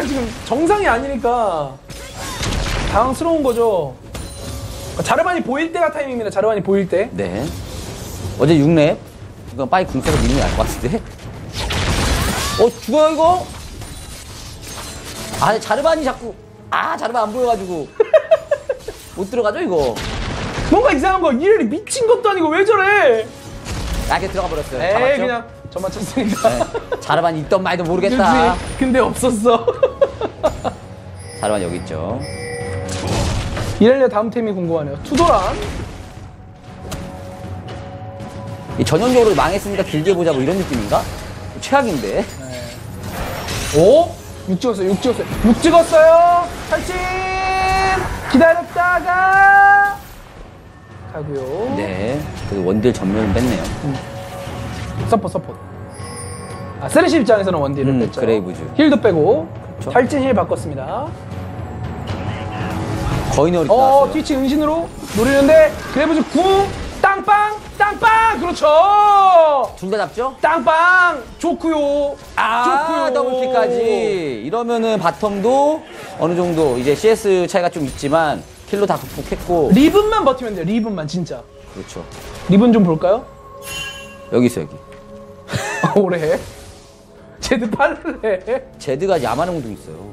자리가 지금 정상이 아니니까 당황스러운 거죠. 자르반이 보일 때가 타이밍입니다. 자르반이 보일 때. 네. 어제 6렙. 이건 빨리 궁 써서 밀면 알것 같은데. 어, 죽어요, 이거? 아, 자르반이 자꾸. 아, 자르반 안 보여가지고. 못 들어가죠, 이거? 뭔가 이상한 거. 이래리 미친 것도 아니고 왜 저래? 아, 이렇게 들어가 버렸어요. 에이 잡았죠? 그냥 저만 쳤으니까. 네. 자르반이 있던 말도 모르겠다. 그치? 근데 없었어. 자르반 여기 있죠. 이럴려 다음 템이 궁금하네요. 투도란. 이 전형적으로 망했으니까 길게 보자 뭐 이런 느낌인가? 최악인데. 오? 6 찍었어요. 6 찍었어요. 6 찍었어요. 탈진. 기다렸다가 가고요. 네. 그래도 원딜 전면을 뺐네요. 서포 서포. 아 세레시 입장에서는 원딜을 음, 뺐죠. 그레이브즈. 힐도 빼고 그쵸. 탈진 힐 바꿨습니다. 거의 너리 어. 트위치 은신으로 노리는데 그레이브즈 궁 땅빵 땅빵 그렇죠. 둘 다 잡죠? 땅빵 좋고요. 아, 좋고요. 더블킥까지. 이러면은 바텀도 어느 정도 이제 CS 차이가 좀 있지만 킬로 다 극복했고. 리븐만 버티면 돼요. 리븐만 진짜. 그렇죠. 리븐 좀 볼까요? 여기 있어, 여기. 오래. 제드 팔래. 제드가 야만한 공도 있어요.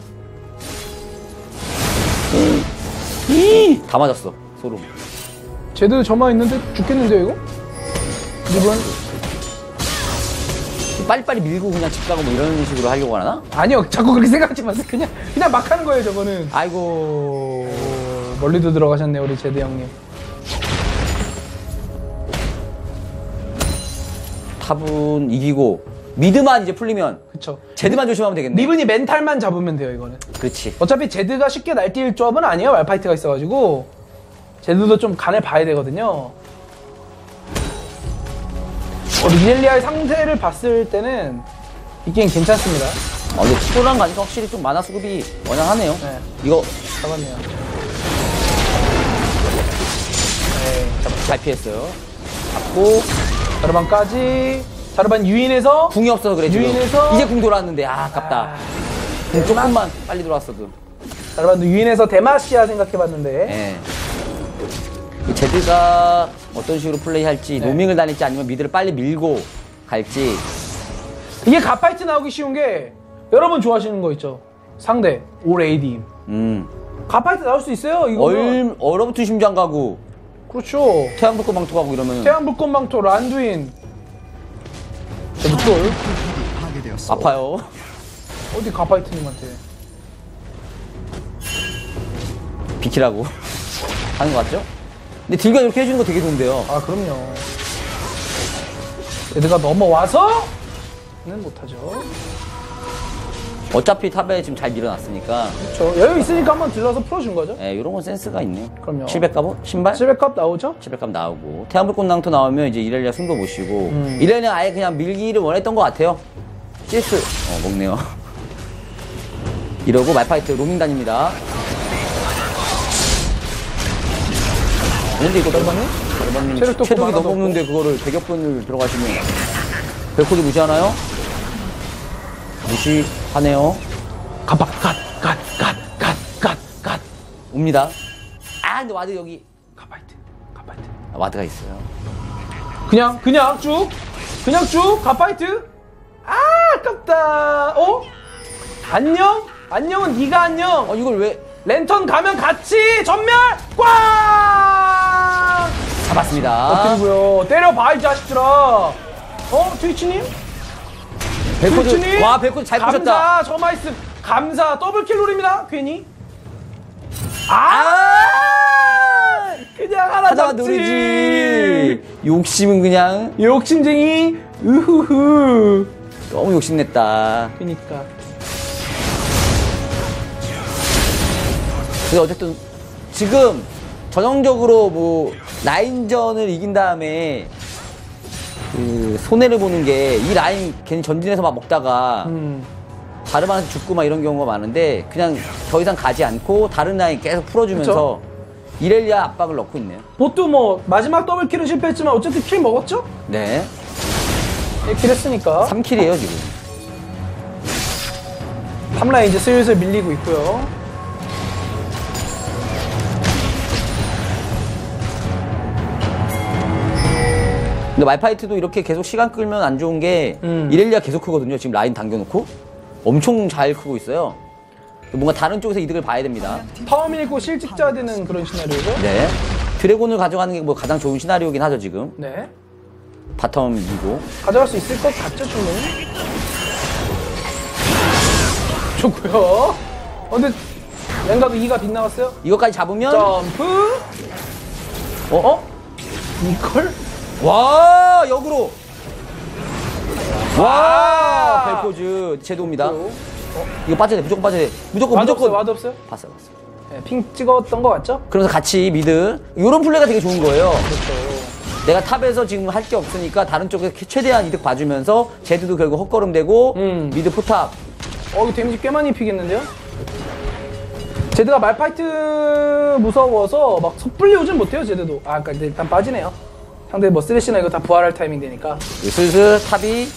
이! 다 맞았어, 소름. 제드 저만 있는데 죽겠는데요 이거? 리븐? 빨리빨리 밀고 그냥 집 가고 뭐 이런 식으로 하려고 하나? 아니요 자꾸 그렇게 생각하지 마세요. 그냥 그냥 막 하는 거예요 저거는. 아이고. 오, 멀리도 들어가셨네요 우리 제드 형님. 탑은 이기고 미드만 이제 풀리면 그쵸. 제드만 조심하면 되겠네. 리븐이 멘탈만 잡으면 돼요 이거는. 그렇지. 어차피 제드가 쉽게 날뛸 조합은 아니에요 말파이트가 있어가지고 제드도 좀 간을 봐야 되거든요. 어, 리넬리아의 상태를 봤을 때는 이 게임 괜찮습니다. 아, 근데 치도랑 가니까 확실히 좀 만화 수급이 원활하네요. 네. 이거 잡았네요. 잘 피했어요. 잡고 자르반까지 자르반 유인해서 궁이 없어서 그래 지금. 유인해서? 이제 궁 돌아왔는데 아 아깝다. 궁 조금만 빨리 돌아왔어도. 자르반도 유인해서 데마시아 생각해봤는데 예. 이 제드가 어떤 식으로 플레이할지 네. 노밍을 다닐지 아니면 미드를 빨리 밀고 갈지 이게 갓파이트 나오기 쉬운 게 여러분 좋아하시는 거 있죠? 상대 올 AD 음 갓파이트 나올 수 있어요 이거 얼 얼어붙은 심장 가고 그렇죠 태양 불꽃 망토 가고 이러면 태양 불꽃망토 란두인 제북돌 아파요. 어디 갓파이트님한테? 비키라고. 하는 것 같죠? 근데 딜가 이렇게 해주는 거 되게 좋은데요. 아 그럼요. 얘들가 넘어와서? 는 못하죠 어차피 탑에 지금 잘 밀어놨으니까 그렇죠 여유 있으니까 한번 들러서 풀어준 거죠 예, 이런 건 센스가 있네요. 그럼요. 700갑옷? 신발? 700값 나오죠? 700갑 나오고 태양불꽃 낭토 나오면 이제 이렐리아 승도 보시고 음. 이렐리아 아예 그냥 밀기를 원했던 것 같아요. CS 어 먹네요. 이러고 말파이트 로밍 다닙니다. 근데 이거 얼마니? 여러분님 체력도 체력이 너무 없는데 그거를 대격분을 들어가시면 벨코드 무시하나요? 무시하네요. 가봐 갓갓 갓 갓 갓 갓 옵니다. 아 근데 와드 여기 갓파이트 갓파이트 아, 와드가 있어요. 그냥 그냥 쭉 그냥 쭉 갓파이트 아 아깝다 어? 안녕? 안녕은 네가 안녕 어 이걸 왜 랜턴 가면 같이 전멸 꽝 잡았습니다. 그리고요 때려봐 이 자식들아 어 트위치님? 트위치님? 와 벨코드 잘 감사 보셨다. 저마이스 감사 더블킬 롤입니다 괜히 아 아! 그냥 하나 하다가 잡지 노리지. 욕심은 그냥 욕심쟁이 으흐흐 너무 욕심냈다. 그니까 근데 어쨌든 지금 전형적으로 뭐 라인전을 이긴 다음에 그 손해를 보는 게 이 라인 괜히 전진해서 막 먹다가 음. 다르반한테 죽고 막 이런 경우가 많은데 그냥 더 이상 가지 않고 다른 라인 계속 풀어주면서 이렐리아 압박을 넣고 있네요. 보트 뭐 마지막 더블킬은 실패했지만 어쨌든 킬 먹었죠? 네. 1킬 했으니까 3킬이에요, 지금. 탑라인 이제 슬슬 밀리고 있고요. 근데 말파이트도 이렇게 계속 시간 끌면 안 좋은 게 음. 이렐리아 계속 크거든요. 지금 라인 당겨놓고 엄청 잘 크고 있어요. 뭔가 다른 쪽에서 이득을 봐야 됩니다. 파워 밀고 실직자 되는 그런 시나리오죠. 네. 드래곤을 가져가는 게 뭐 가장 좋은 시나리오긴 하죠 지금. 네. 바텀 미고. 가져갈 수 있을 것 같죠, 충분히. 좋고요. 어, 근데 랭가도 2가 빗나갔어요. 이것까지 잡으면 점프. 어? 어? 이걸? 와 역으로. 와 아. 벨코즈 제도입니다. 또. 이거 빠져야 돼. 무조건 빠져야 돼. 무조건 와드 없어요, 무조건. 와드 없어요? 봤어 봤어. 네, 핑 찍었던 것 같죠? 그러면서 같이 미드. 이런 플레이가 되게 좋은 거예요. 그렇죠. 내가 탑에서 지금 할 게 없으니까 다른 쪽에 최대한 이득 봐주면서 제드도 결국 헛걸음되고 음. 미드 포탑 어, 이거 데미지 꽤 많이 피겠는데요? 제드가 말파이트 무서워서 막 섣불리 오진 못해요, 제드도. 아, 그니까 일단 빠지네요. 상대 뭐 쓰레쉬나 이거 다 부활할 타이밍 되니까. 슬슬 탑이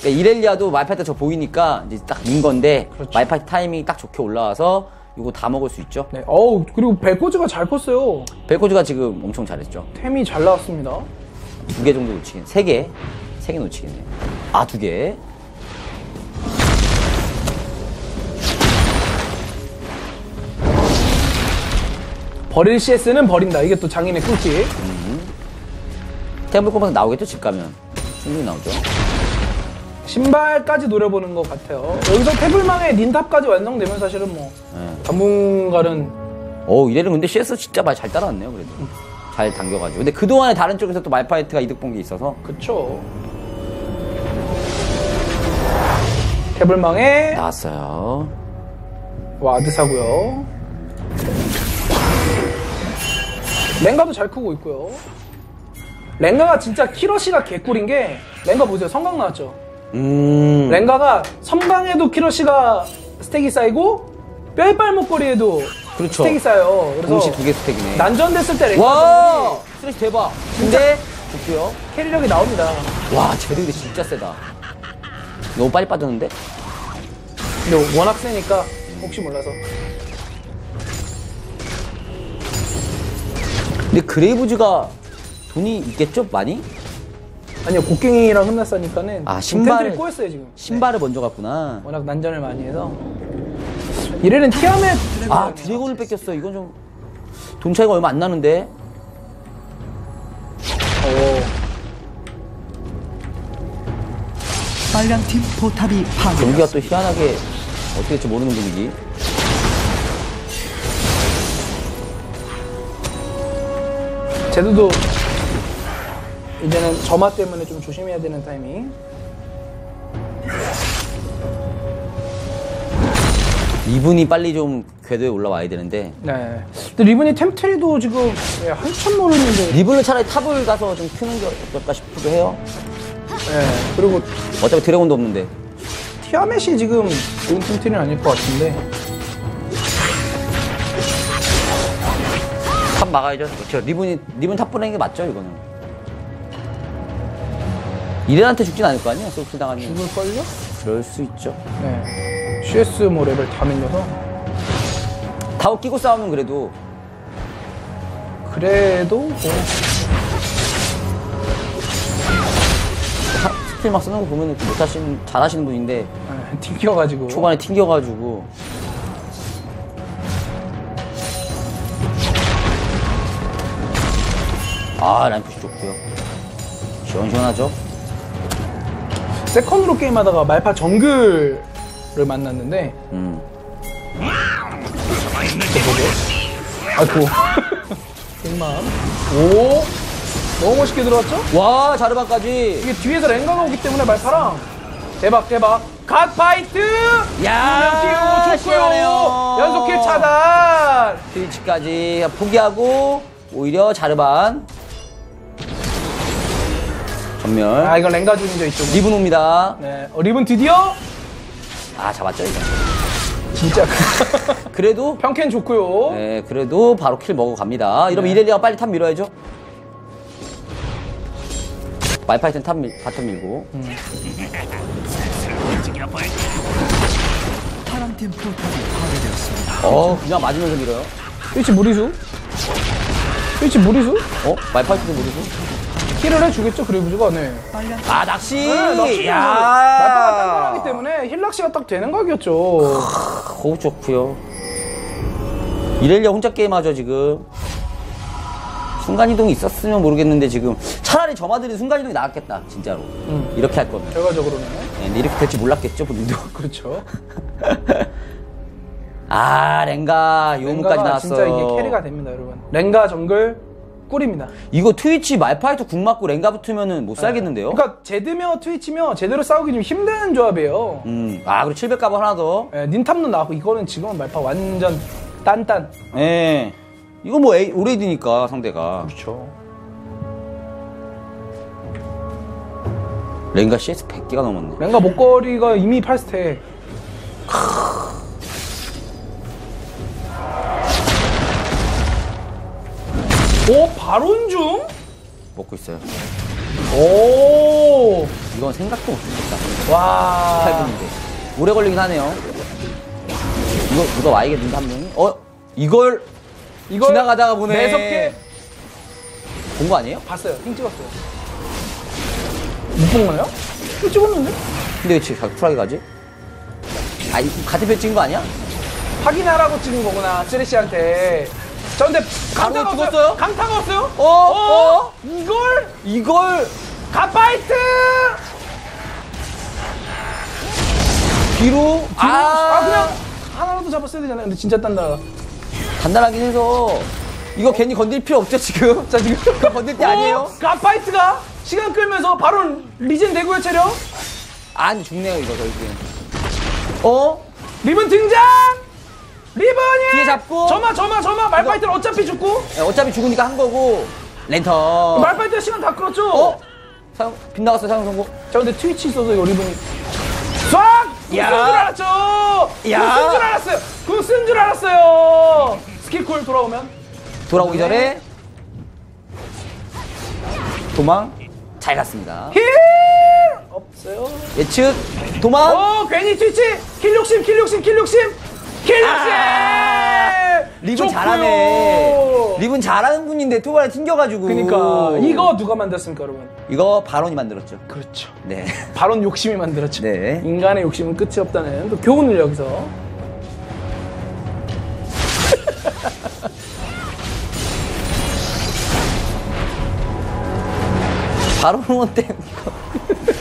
그러니까 이렐리아도 말파이트 저 보이니까 이제 딱 민 건데 그렇죠. 말파이트 타이밍이 딱 좋게 올라와서 이거 다 먹을 수 있죠. 네. 어우, 그리고 벨코즈가 잘 컸어요. 벨코즈가 지금 엄청 잘했죠. 템이 잘 나왔습니다. 두 개 정도 놓치긴 세 개, 세 개 놓치겠네요. 아두 개. 버릴 CS는 버린다. 이게 또 장인의 꿀팁. 태블 콤바스 나오겠죠 집 가면 충분히 나오죠. 신발까지 노려보는 것 같아요. 여기서 태블망의 닌탑까지 완성되면 사실은 뭐 네. 당분간은 어 이래는 근데 CS 진짜 많이 잘 따라왔네요 그래도 잘 당겨가지고. 근데 그 동안에 다른 쪽에서 또 말파이트가 이득 본 게 있어서 그쵸. 태블망의 나왔어요. 와드 사고요. 랭가도 잘 크고 있고요. 랭가가 진짜 키러시가 개꿀인 게 랭가 보세요. 성강 나왔죠. 음. 랭가가 선방에도 키러시가 스택이 쌓이고 뼈이빨 목걸이에도 그렇죠. 스택이 쌓여요. 그래서 동시 두개 스택이네. 난전됐을 때 와! 랭가 스트레스 대박. 근데 좋고요. 캐리력이 나옵니다. 와, 근데 진짜 세다. 너무 빨리 빠졌는데? 근데 워낙 세니까 혹시 몰라서. 근데 그레이브즈가 돈이 있겠죠? 많이? 아니요, 곡괭이랑 흠났으니까는 아, 신발. 템들이 꼬였어요, 지금. 신발을 먼저 갔구나. 워낙 난전을 많이 해서. 이래는 티아멧 아, 드래곤을 뺏겼어. 이건 좀. 돈 차이가 얼마 안 나는데? 어, 빨간 팀 포탑이 경기가 파괴되었습니다. 또 희한하게 어떻게 될지 모르는 분위기. 제드도 이제는 점화 때문에 좀 조심해야 되는 타이밍. 이분이 빨리 좀 궤도에 올라와야 되는데. 네. 근데 리븐이 템트리도 지금 예, 한참 모르는데. 리븐을 차라리 탑을 가서 좀 키우는 게 어떨까 싶기도 해요. 네. 그리고 어차피 드래곤도 없는데. 티아멧이 지금 좋은 템트리는 아닐 것 같은데. 탑 막아야죠. 그렇죠. 리븐이, 리븐 탑 보내는 게 맞죠, 이거는. 이렌한테 죽진 않을 거 아니야? 소프트 당하면. 죽을걸요? 그럴 수 있죠. 네. CS 뭐 레벨 다 밀려서. 타워 끼고 싸우면 그래도 그래도 뭐. 하- 스킬 막 쓰는 거 보면 못하시는, 잘하시는 분인데 네, 튕겨가지고. 초반에 튕겨가지고. 아, 라인푸시 좋고요. 시원시원하죠? 세컨으로 게임하다가 말파 정글을 만났는데. 음. 아이고. 백만. 오. 너무 멋있게 들어왔죠? 와, 자르반까지. 이게 뒤에서 랭가가 오기 때문에 말파랑. 대박, 대박. 갓파이트! 야, 시원해요. 연속킬 차단. 트위치까지 포기하고 오히려 자르반 전멸 아, 이건 랭가 중이죠, 이쪽은. 리븐 옵니다 네. 어, 리븐 드디어? 아 잡았죠 이거 진짜. 그래도 평캔 좋고요. 네 그래도 바로 킬 먹어 갑니다 이러면 네. 이렐리아가 빨리 탑 밀어야죠 말파이튼 탑 밀, 바텀 밀고 파괴되었습니다. 어 그냥 맞으면서 밀어요. 트위치 무리수 트위치 무리수 어 말파이트도 모르고. 힐을 해주겠죠 그리브즈가? 네. 아 낚시. 네, 낚시 야. 말파가 단단하기 때문에 힐 낚시가 딱 되는 각이었죠. 거우 좋고요. 이렐리아 혼자 게임하죠 지금. 순간이동이 있었으면 모르겠는데 지금 차라리 저마들이 순간이동이 나았겠다 진짜로. 음. 이렇게 할 거면. 결과적으로는. 네, 근데 이렇게 될지 몰랐겠죠 본인도. 그렇죠. 아 랭가 랭가가 나왔어요 진짜 이게 캐리가 됩니다 여러분. 랭가 정글 꿀입니다. 이거 트위치 말파이트 궁 맞고 랭가 붙으면은 못 살겠는데요? 그러니까 제드며 트위치며 제대로 싸우기 좀 힘든 조합이에요. 음, 아 그리고 700가버 하나 더. 예, 닌탑도 나왔고 이거는 지금은 말파 완전 딴딴. 예. 이거 뭐 에이, 오레이드니까 상대가. 그렇죠. 랭가 CS 100개가 넘었네. 랭가 목걸이가 이미 8스택 오 바론 중? 먹고 있어요 오 이건 생각도 못했다 와. 8분인데 오래 걸리긴 하네요 이거 누가 와야겠는데 한 명이? 어? 이걸 이걸 지나가다가 보네. 매섭게 본거 아니에요? 봤어요. 핑 찍었어요. 못 본 거예요? 핑 찍었는데? 근데 왜 지금 쿨하게 가지? 아, 이 같은 편 찍은 거 아니야? 확인하라고 찍은 거구나, 쓰레쉬한테. 저 근데 강타가 바로 없어요? 죽었어요? 강타가 없어요? 어? 어? 이걸? 이걸 가파이트! 뒤로? 아, 아, 그냥 하나라도 잡았어야 되잖아요. 근데 진짜 단다. 단단하긴 해서 이거 괜히 건들 필요 없죠 지금? 자, 지금. 건들 때 아니에요? 어, 가파이트가 시간 끌면서 바로 리젠 대구의 체력. 아니 죽네요 이거 결국엔 어? 리븐 등장! 리븐이! 뒤에 잡고. 점화, 점화, 점화. 말파이트 는 어차피 죽고. 야, 어차피 죽으니까 한 거고 랜턴 말파이트가 시간 다 끌었죠? 어? 사용, 빗나갔어 사용 성공 자 근데 트위치 있어서 이거 리븐이 싹! 야. 그거 쓴줄 알았죠! 야. 그거 쓴줄 알았어요! 그거 쓴 줄 알았어요! 스킬콜 돌아오면 돌아오기 전에 도망 잘 갔습니다 힐! 없어요 예측 도망 어 괜히 트위치! 킬 욕심 킬 욕심 킬 욕심! 킬 욕심! 아, 리븐. 잘하네 리븐 잘하는 분인데 두 번에 튕겨가지고 그니까 이거 누가 만들었습니까 여러분? 이거 바론이 만들었죠 그렇죠 네 바론 욕심이 만들었죠 네. 인간의 욕심은 끝이 없다는 또 교훈을 여기서 바론한테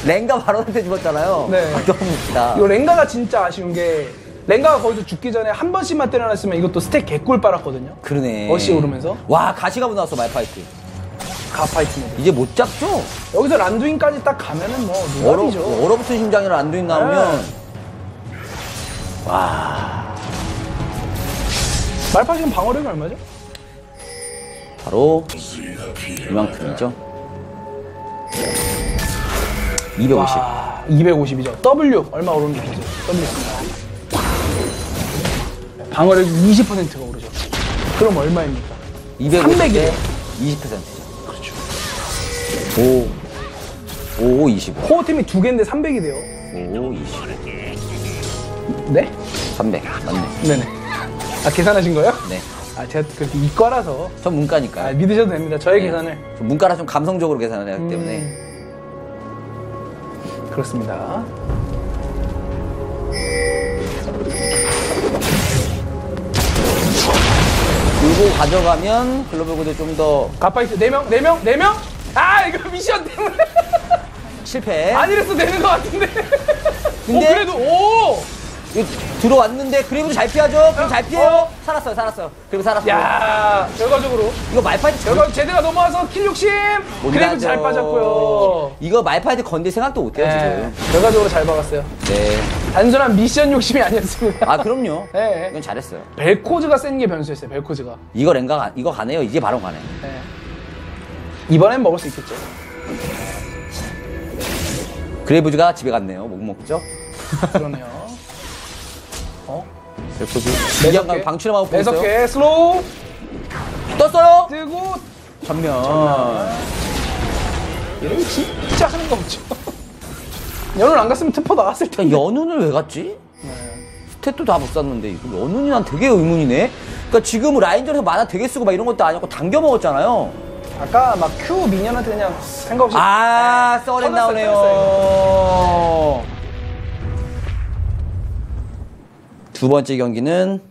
랭가 바론한테 죽었잖아요 네. 아, 너무 웃기다 이거 랭가가 진짜 아쉬운 게 랭가가 거기서 죽기 전에 한 번씩만 때려놨으면 이것도 스택 개꿀 빨았거든요. 그러네. 어시 오르면서. 와 가시가 나왔어 말파이트 가파이트 모드 이제 못 잡죠? 여기서 란두인까지 딱 가면은 뭐 얼어, 누가이죠 얼어붙은 심장이라 안두인 나오면. 말파 지금 방어력이 얼마죠? 바로 이만큼이죠? 250 와 250이죠. W 얼마 오른 게 되죠? W 방어력이 20%가 오르죠. 그럼 얼마입니까? 250 300 이에요. 대 20%죠. 그렇죠. 5 5 25 코어 팀이 두 개인데 300이 돼요. 5 20 네? 300 맞네. 네네. 아 계산하신 거예요? 네. 아 제가 그렇게 이과라서. 전 문과니까 아, 믿으셔도 됩니다. 저의 계산을. 전 문과라 좀 감성적으로 계산을 하기 때문에. 음. 그렇습니다. 들고 가져가면 글로벌 구도 좀더 가파이트 4명? 4명? 4명? 아 이거 미션 때문에 실패 아니랬어 되는 것 같은데 근데- 어, 그래도 오! 들어왔는데 그리브도 잘 피하죠? 그리고 잘 피해요? 살았어요 살았어요. 그리고 살았어요. 야 결과적으로. 이거 말파이트 절- 결과 제대가 넘어와서 킬 욕심! 못 그래도. 잘 빠졌고요. 이거 말파이트 건들 생각도 못해요 네, 지금 결과적으로 잘 박았어요. 네. 단순한 미션 욕심이 아니었습니다. 아 그럼요. 네. 이건 잘했어요. 벨코즈가 센 게 변수였어요 벨코즈가. 이거 랭가 가- 이거 가네요. 이제 바로 가네. 네. 이번엔 먹을 수 있겠죠. 그레이브즈가 집에 갔네요. 못 먹죠? 그러네요. 어? 벨코즈 이양강 방출하고 보고 있어요. 매석해 슬로우. 떴어요? 뜨고. 전면. 이런 진짜 하는 거 없죠. 연을 안 갔으면 트퍼 나왔을 텐데. 연운을 왜 갔지? 스탯도 다못 이거 어느 난 되게 의문이네. 그러니까 지금 라인전에서 만화 되게 쓰고 막 이런 것도 아니고 당겨 먹었잖아요. 아까 막 Q 미니언한테 그냥 생각 없이 아, 썰렌 터졌어요, 나오네요. 두 번째 경기는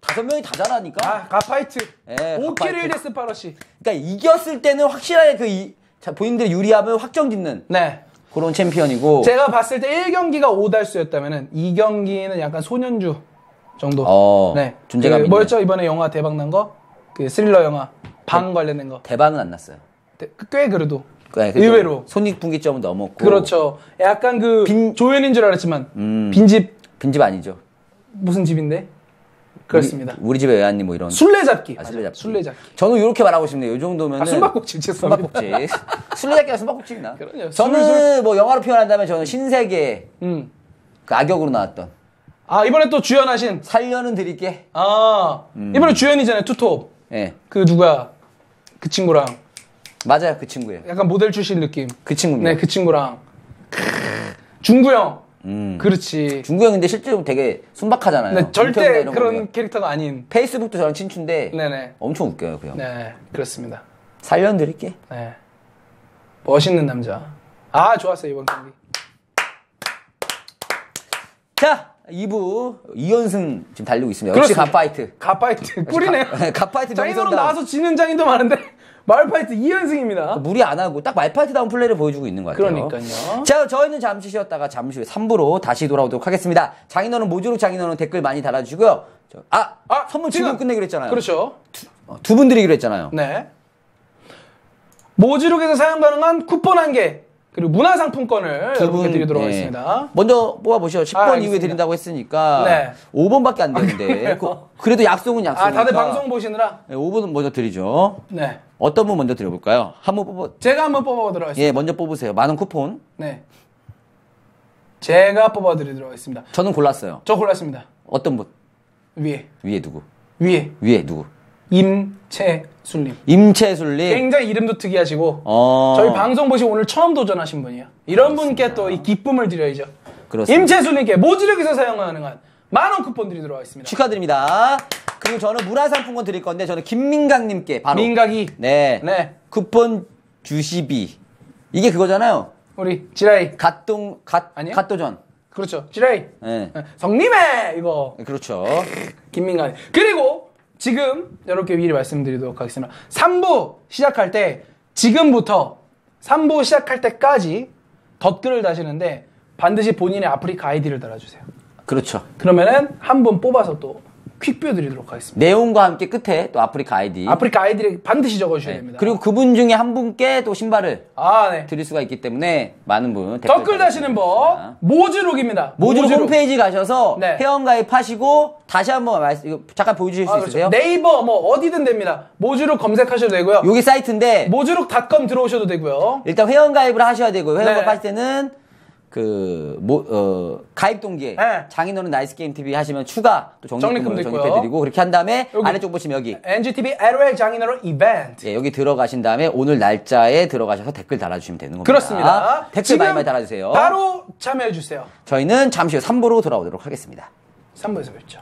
다섯 명이 다 잘하니까. 아 가파이트 예, 5킬 가파이트. 1데스 파러시 그러니까 이겼을 때는 확실하게 그 이, 자, 본인들의 유리함을 확정 짓는 네 그런 챔피언이고. 제가 봤을 때 1경기가 5달수였다면은 2경기는 약간 소년주 정도 어, 네 존재감 그 있네. 뭐였죠 이번에 영화 대박 난 거? 그 스릴러 영화 방 관련된 거 대박은 안 났어요. 네, 꽤 그래도 네, 의외로 손익분기점은 넘었고. 그렇죠 약간 그 빈- 조연인 줄 알았지만 음. 빈집 빈집 아니죠. 무슨 집인데? 그렇습니다 우리, 우리 집에 외환님 뭐 이런. 술래잡기 아. 술래잡기. 술래잡기 저는 이렇게 말하고 싶네요. 이 정도면. 아 숨바꼭질 죄송합니다 숨바꼭질. 술래잡기가 숨바꼭질이나. 그럼요. 저는 술, 뭐 영화로 표현한다면 저는 신세계 음. 그 악역으로 나왔던 아 이번에 또 주연하신 살려는 드릴게. 아 음. 이번에 주연이잖아요 투톱 예. 그 누가 그 친구랑 맞아요. 그 친구예요. 약간 모델 출신 느낌 그 친구입니다. 네 그 친구랑 중구 형 음. 그렇지 중구 형인데 실제로 되게 순박하잖아요. 네, 절대 거 그런 보면. 캐릭터가 아닌 페이스북도 저랑 친추인데 네네 엄청 웃겨요, 그 형. 네 그렇습니다 살려는 드릴게. 네 멋있는 남자 아 좋았어요 이번 경기 자, 2부 2연승 지금 달리고 있습니다. 역시 그렇습니다. 갓파이트. 가파이트 꿀이네요 가- 갓파이트 장인어른 명성당. 나와서 지는 장인도 많은데 마을파이트 2연승입니다 무리 안 하고 딱 말파이트다운 플레이를 보여주고 있는 것 같아요. 그러니까요. 자, 저희는 잠시 쉬었다가 잠시 후에 3부로 다시 돌아오도록 하겠습니다. 장인어른 모주룩 장인어른 댓글 많이 달아주시고요. 저- 아, 아, 선물 지금. 끝내기로 했잖아요. 그렇죠 어, 두분 드리기로 했잖아요. 네. 모지룩에서 사용 가능한 쿠폰 한 개, 그리고 문화상품권을 두 여러분께 분, 드리도록 네. 하겠습니다. 먼저 뽑아보시죠. 10번 아, 이후에. 드린다고 했으니까 네. 5번밖에 안 되는데 그래요? 그, 래도 약속은 약속이니까 아, 다들 방송 보시느라? 네, 5번 먼저 드리죠. 네. 어떤 분 먼저 드려볼까요? 한번 뽑아. 제가 한번 뽑아보도록 하겠습니다. 예, 먼저 뽑으세요. 만 원 쿠폰. 네. 제가 뽑아드리도록 하겠습니다. 저는 골랐어요. 저 골랐습니다. 어떤 분? 위에. 위에 누구? 위에. 위에 누구? 임채술님. 임채술님. 굉장히 이름도 특이하시고, 어. 저희 방송 보시고 오늘 처음 도전하신 분이에요. 이런 분께 또 이 기쁨을 드려야죠. 그렇습니다. 임채술님께 모지룩에서 사용 가능한 만원 쿠폰 드리도록 하겠습니다. 축하드립니다. 그리고 저는 문화상품권 드릴 건데 저는 김민강님께 바로 민각이. 네. 네. 쿠폰 주시비 이게 그거잖아요. 우리 지라이. 갓동 갓 아니요? 갓도전. 그렇죠. 지라이. 네. 성님의 이거 그렇죠. 김민관. 그리고 지금 이렇게 미리 말씀드리도록 하겠습니다. 3부 시작할 때 지금부터 3부 시작할 때까지 덧글을 다시는데 반드시 본인의 아프리카 아이디를 달아주세요. 그렇죠. 그러면은 한 분 뽑아서 또 퀵뷰 드리도록 하겠습니다. 내용과 함께 끝에 또 아프리카 아이디. 아프리카 아이디를 반드시 적어주셔야 네. 됩니다. 그리고 그분 중에 한 분께 또 신발을 아 네. 드릴 수가 있기 때문에 많은 분 댓글 다시는 법 모즈룩입니다. 모즈룩. 홈페이지 가셔서 네. 회원가입하시고 다시 한번 말씀 잠깐 보여주실 수 아, 그렇죠. 있으세요? 네이버 뭐 어디든 됩니다. 모즈룩 검색하셔도 되고요. 여기 사이트인데 모즈룩닷컴 들어오셔도 되고요. 일단 회원 가입을 하셔야 되고 회원 네. 가입할 때는 그 뭐, 어, 가입 동기에 네. 장인어른 나이스 게임 TV 하시면 추가 또 있고요. 적립해드리고 그렇게 한 다음에 여기. 아래쪽 보시면 여기 NGTV LOL 장인어른 이벤트. 예, 여기 들어가신 다음에 오늘 날짜에 들어가셔서 댓글 달아주시면 되는 겁니다. 그렇습니다. 댓글 많이 많이 달아주세요. 바로 참여해 주세요. 저희는 잠시 후 3부로 돌아오도록 하겠습니다. 3부에서 뵙죠.